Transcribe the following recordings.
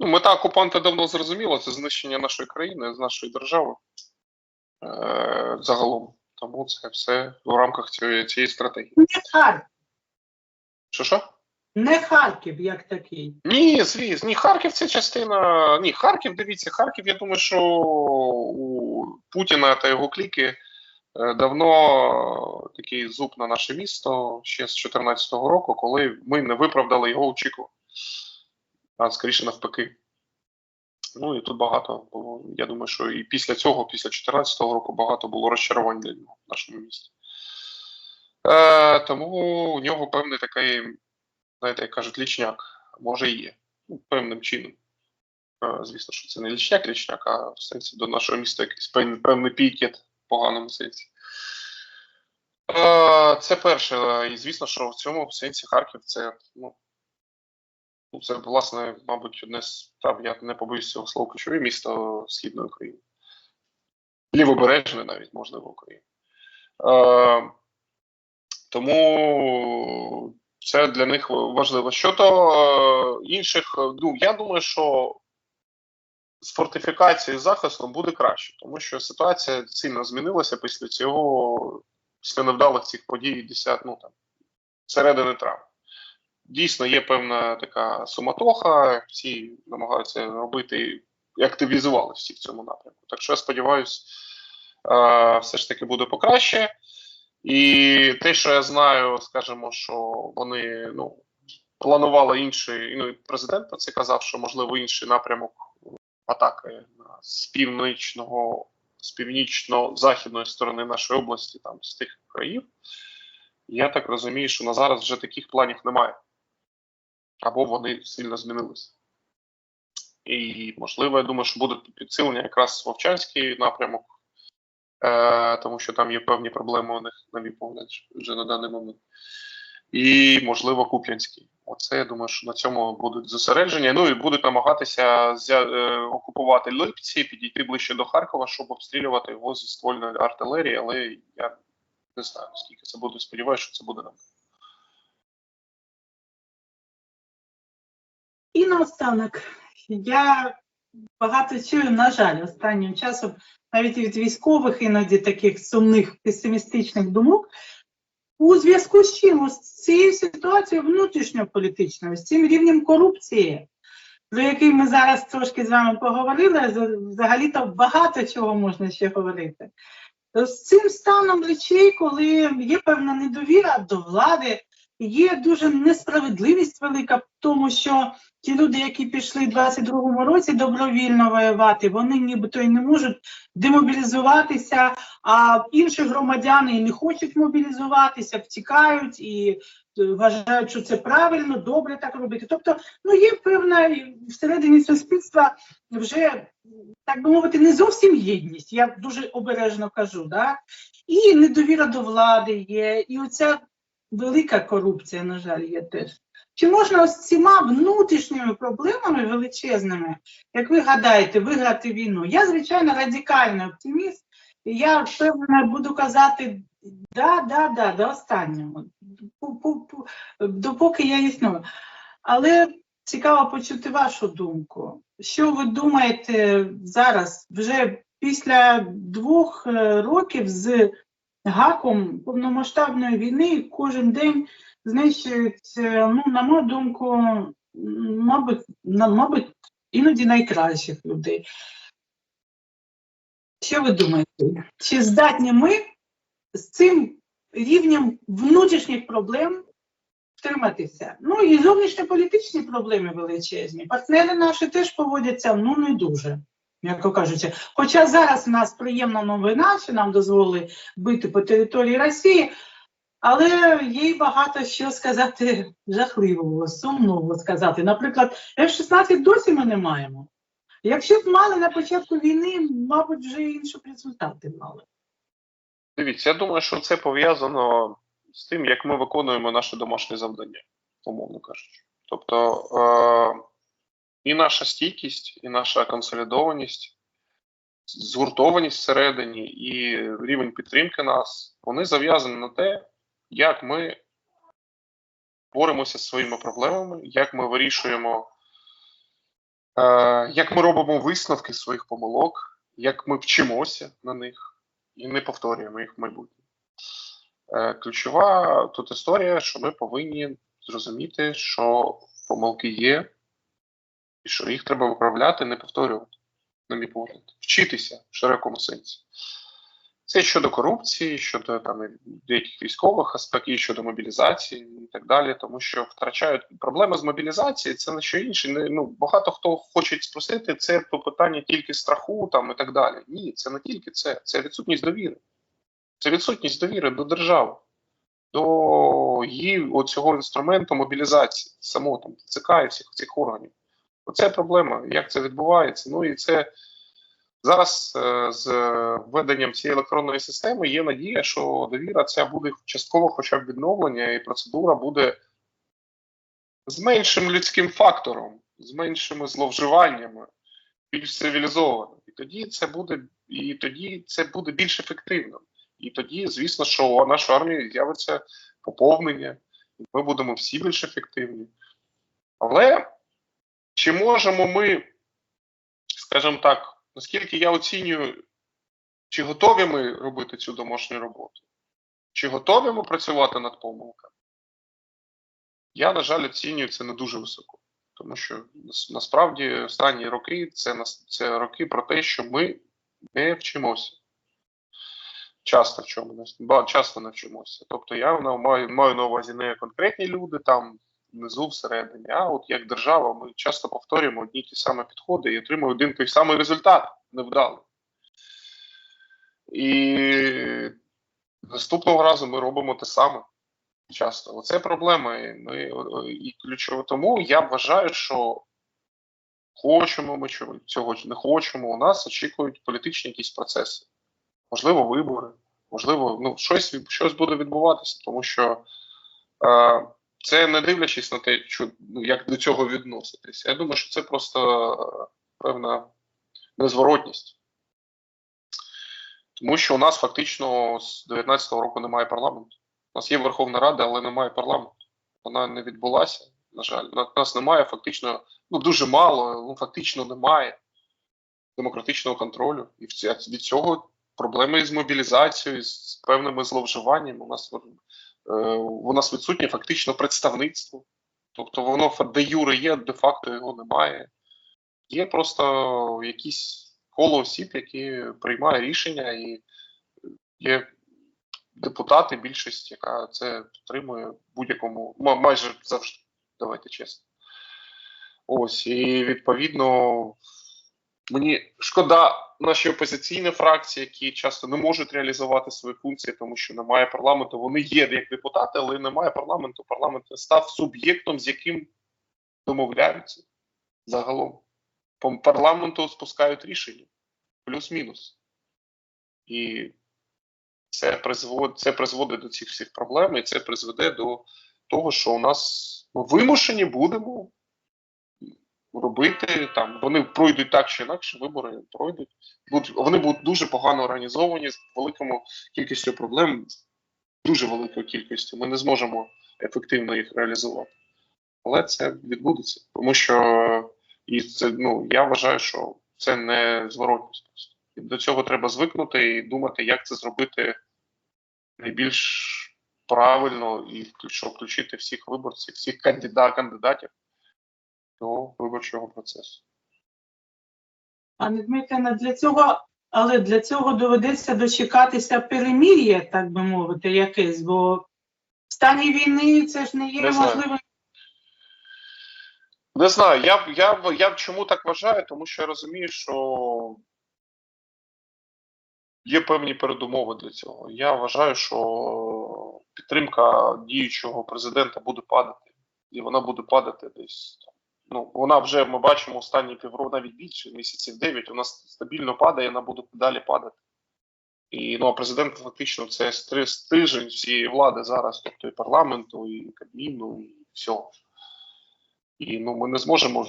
Ну, мета окупанта давно зрозуміла, це знищення нашої країни, з нашої держави е, загалом. Тому це все в рамках цієї, цієї стратегії. Не Харків, Що що? не Харків як такий. Ні, звісно, ні, Харків це частина. Ні, Харків, дивіться, Харків, я думаю, що у Путіна та його кліки е, давно такий зуб на наше місто ще з 2014 року, коли ми не виправдали його очікувань. А скоріше навпаки. Ну і тут багато було. Я думаю, що і після цього, після 2014 року, багато було розчарувань для нього в нашому місті. Е, тому у нього певний такий знаєте, як кажуть, лічняк, може і є. Ну, певним чином. Е, Звісно, що це не лічняк, лічняк, а в сенсі до нашого міста якийсь певний, певний пікет в поганому сенсі. Е, Це перше. І звісно, що в цьому сенсі Харків це, ну, це, власне, мабуть, одне з там, я не побоюсь цього слова ключове місто Східної України. Лівобережне навіть, можливо, України. Е, тому це для них важливо. Щодо е, інших, ну я думаю, що з фортифікацією захистом буде краще, тому що ситуація сильно змінилася після цього, після невдалих цих подій 10, ну там середини травня. Дійсно, є певна така суматоха, всі намагаються робити і активізувалися всі в цьому напрямку. Так що я сподіваюся, е, все ж таки буде покраще. І те, що я знаю, скажімо, що вони ну, планували інший, ну президент про це казав, що можливо інший напрямок атаки з північного, з північно-західної сторони нашої області, там з тих країв. Я так розумію, що на зараз вже таких планів немає. Або вони сильно змінилися. І, можливо, я думаю, що буде підсилення якраз Вовчанський напрямок, е, тому що там є певні проблеми у них, на мій погляд, вже на даний момент. І, можливо, Куп'янський. Оце я думаю, що на цьому будуть зосередження. Ну і будуть намагатися зя- е, окупувати Липці, підійти ближче до Харкова, щоб обстрілювати його зі ствольної артилерії, але я не знаю, скільки це буде. Сподіваюся, що це буде нам. І наостанок, я багато чую, на жаль, останнім часом навіть від військових іноді таких сумних песимістичних думок. У зв'язку з чим? З цією ситуацією внутрішньополітичною, з цим рівнем корупції, про який ми зараз трошки з вами поговорили, взагалі-то багато чого можна ще говорити. З цим станом речей, коли є певна недовіра до влади, є дуже несправедливість велика в тому, що ті люди, які пішли в 22-му році добровільно воювати, вони нібито і не можуть демобілізуватися, а інші громадяни і не хочуть мобілізуватися, втікають і е, вважають, що це правильно, добре так робити. Тобто, ну є певна всередині суспільства вже так би мовити, не зовсім єдність. Я дуже обережно кажу, да? і недовіра до влади є, і оця велика корупція, на жаль, є теж. Чи можна ось цими внутрішніми проблемами величезними, як ви гадаєте, виграти війну? Я, звичайно, радикальний оптиміст, і я впевнена буду казати да, да, да, до останнього, допоки я існую. Але цікаво почути вашу думку. Що ви думаєте зараз, вже після двох е, років з гаком повномасштабної війни кожен день знищують, е, ну, на мою думку, мабуть, на, мабуть, іноді найкращих людей. Що ви думаєте? Чи здатні ми з цим рівнем внутрішніх проблем втриматися? Ну і зовнішньополітичні проблеми величезні. Партнери наші теж поводяться ну не дуже, м'яко кажучи. Хоча зараз в нас приємна новина, що нам дозволили бити по території Росії, але є багато що сказати жахливого, сумного сказати. Наприклад, F-16 досі ми не маємо. Якщо б мали на початку війни, мабуть, вже інші результати мали. Дивіться, я думаю, що це пов'язано з тим, як ми виконуємо наше домашнє завдання, умовно кажучи. Тобто е- і наша стійкість, і наша консолідованість, згуртованість всередині, і рівень підтримки нас, вони зав'язані на те, як ми боремося з своїми проблемами, як ми вирішуємо Е, як ми робимо висновки своїх помилок, як ми вчимося на них і не повторюємо їх в майбутньому. Е, ключова тут історія, що ми повинні зрозуміти, що помилки є, що їх треба виправляти, не повторювати, на мій погляд, вчитися в широкому сенсі. Це щодо корупції, щодо там деяких військових аспектів, щодо мобілізації і так далі, тому що втрачають проблеми з мобілізації, це не що інше. Не, ну багато хто хоче спросити це питання тільки страху там і так далі. Ні, це не тільки це, це відсутність довіри. Це відсутність довіри до держави, до її цього інструменту мобілізації, самого там ЦК і всіх цих органів. Оце проблема, як це відбувається. Ну і це зараз е, з введенням цієї електронної системи є надія, що довіра ця буде частково, хоча б відновлення, і процедура буде з меншим людським фактором, з меншими зловживаннями, більш цивілізовано. І тоді це буде, і тоді це буде більш ефективно. І тоді, звісно, що у нашої армії з'явиться поповнення, і ми будемо всі більш ефективні. Але чи можемо ми, скажімо так, наскільки я оцінюю, чи готові ми робити цю домашню роботу? Чи готові ми працювати над помилками? Я, на жаль, оцінюю це не дуже високо. Тому що насправді останні роки це, це роки про те, що ми не вчимося. Часто в чому не часто не вчимося. Тобто я маю, маю на увазі не конкретні люди там внизу всередині, а от як держава, ми часто повторюємо одні ті самі підходи і отримуємо один той самий результат невдалий. І наступного разу ми робимо те саме часто. Оце проблема. І, ми, і ключово тому я вважаю, що хочемо ми цього чи не хочемо, у нас очікують політичні якісь процеси. Можливо, вибори, можливо, ну, щось, щось буде відбуватися, тому що е, це не дивлячись на те, що, ну, як до цього відноситися. Я думаю, що це просто е, певна незворотність. Тому що у нас фактично з 19-го року немає парламенту. У нас є Верховна Рада, але немає парламенту. Вона не відбулася, на жаль. У нас немає фактично, ну дуже мало, ну фактично немає демократичного контролю. І від цього проблеми з мобілізацією, з певними зловживаннями. У нас у нас відсутнє фактично представництво. Тобто воно де юре є, де факто його немає. Є просто якісь коло осіб, які приймають рішення, і є депутати, більшість, яка це підтримує будь-якому, майже завжди, давайте чесно. Ось, і відповідно, мені шкода наші опозиційні фракції, які часто не можуть реалізувати свої функції, тому що немає парламенту. Вони є як депутати, але немає парламенту. Парламент став суб'єктом, з яким домовляються загалом. По парламенту спускають рішення, плюс-мінус. І це призводить, це призводить до цих всіх проблем, і це призведе до того, що у нас ми вимушені будемо робити там. Вони пройдуть так чи інакше, вибори пройдуть. Будуть, вони будуть дуже погано організовані з великою кількістю проблем, дуже великою кількістю. Ми не зможемо ефективно їх реалізувати. Але це відбудеться, тому що і це ну я вважаю, що це не зворотність. До цього треба звикнути і думати, як це зробити найбільш правильно і включ- включити всіх виборців, всіх кандидатів до виборчого процесу. Пане Дмитрине, для цього, але для цього доведеться дочекатися перемір'я, так би мовити, якесь, бо в стані війни це ж не є Не можливим. Не знаю, я, я, я чому так вважаю, тому що я розумію, що є певні передумови для цього. Я вважаю, що підтримка діючого президента буде падати, і вона буде падати десь. Ну, вона вже ми бачимо останні півроку, навіть більше місяців 9, вона стабільно падає, вона буде далі падати. І ну, а президент фактично це стижень всієї влади зараз, тобто і парламенту, і Кабміну, і всього. І ну, ми не зможемо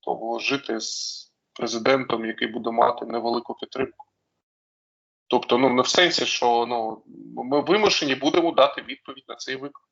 того жити з президентом, який буде мати невелику підтримку. Тобто, ну не в сенсі, що ну ми вимушені будемо дати відповідь на цей виклик.